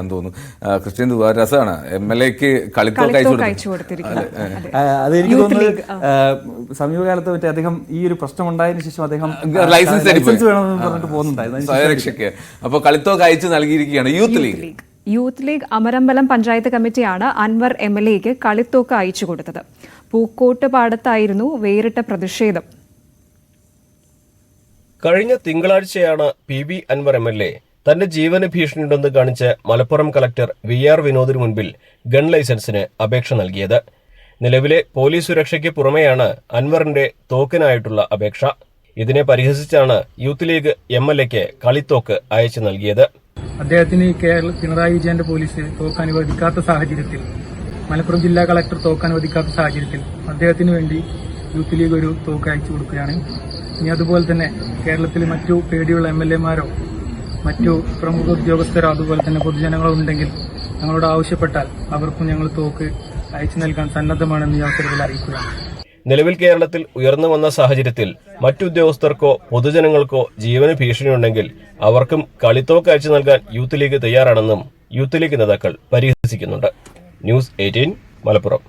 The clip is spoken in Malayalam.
എന്ന് തോന്നുന്നു. ക്രിസ്ത്യൻ ദുബാ രസമാണ് എം എൽ എക്ക് കളിത്തോക്ക് അയച്ചു അത്. എനിക്ക് തോന്നുന്നത് സമീപകാലത്ത് മറ്റേ അദ്ദേഹം ഈ ഒരു പ്രശ്നം ഉണ്ടായതിനു ശേഷം അദ്ദേഹം ലൈസൻസ് ലൈസൻസ് വേണമെന്ന് പറഞ്ഞിട്ട് പോകുന്നുണ്ടായിരുന്നു. അപ്പൊ സ്വയരക്ഷയ്ക്ക്. അപ്പോൾ കളിത്തോക്ക് അയച്ചു നൽകിയിരിക്കുകയാണ്. Youth league league youth league Amarambalam panchayat കമ്മിറ്റിയാണ് അൻവർ എം എൽ എക്ക് കളിത്തോക്ക് അയച്ചു കൊടുത്തത്. പൂക്കോട്ട് പാടത്തായിരുന്നു വേറിട്ട പ്രതിഷേധം. കഴിഞ്ഞ തിങ്കളാഴ്ചയാണ് P B Anvar M L A തന്റെ ജീവന് ഭീഷണിയുണ്ടെന്ന് കാണിച്ച് മലപ്പുറം കളക്ടർ വി ആർ വിനോദിന് മുൻപിൽ ഗൺ ലൈസൻസിന് അപേക്ഷ നൽകിയത്. നിലവിലെ പോലീസ് സുരക്ഷയ്ക്ക് പുറമെയാണ് അൻവറിന്റെ തോക്കിനായിട്ടുള്ള അപേക്ഷ. ഇതിനെ പരിഹസിച്ചാണ് യൂത്ത് ലീഗ് എം എൽ എക്ക് കളിത്തോക്ക് അയച്ചു നൽകിയത്. അദ്ദേഹത്തിന് കേരള പിണറായി വിജയന്റെ പോലീസ് തോക്ക് അനുവദിക്കാത്ത സാഹചര്യത്തിൽ മലപ്പുറം ജില്ലാ കളക്ടർ തോക്ക് അനുവദിക്കാത്ത സാഹചര്യത്തിൽ അദ്ദേഹത്തിന് വേണ്ടി യൂത്ത് ലീഗ് ഒരു തോക്ക് അയച്ചു കൊടുക്കുകയാണ്. ഇനി അതുപോലെ തന്നെ കേരളത്തിലെ മറ്റു പേടിയുള്ള എം എൽ എമാരോ മറ്റു പ്രമുഖ ഉദ്യോഗസ്ഥരോ അതുപോലെ തന്നെ പൊതുജനങ്ങളുണ്ടെങ്കിൽ ഞങ്ങളോട് ആവശ്യപ്പെട്ടാൽ അവർക്കും ഞങ്ങൾ തോക്ക് അയച്ചു നൽകാൻ സന്നദ്ധമാണെന്ന് ഈ അവസരത്തിൽ അറിയിക്കുകയാണ്. നിലവിൽ കേരളത്തിൽ ഉയർന്നു വന്ന സാഹചര്യത്തിൽ മറ്റുദ്യോഗസ്ഥർക്കോ പൊതുജനങ്ങൾക്കോ ജീവന് ഭീഷണിയുണ്ടെങ്കിൽ അവർക്കും കളിത്തോക്ക് അയച്ചു നൽകാൻ യൂത്ത് ലീഗ് തയ്യാറാണെന്നും യൂത്ത് ലീഗ് നേതാക്കൾ പരിഹസിക്കുന്നുണ്ട്. News eighteen Malappuram.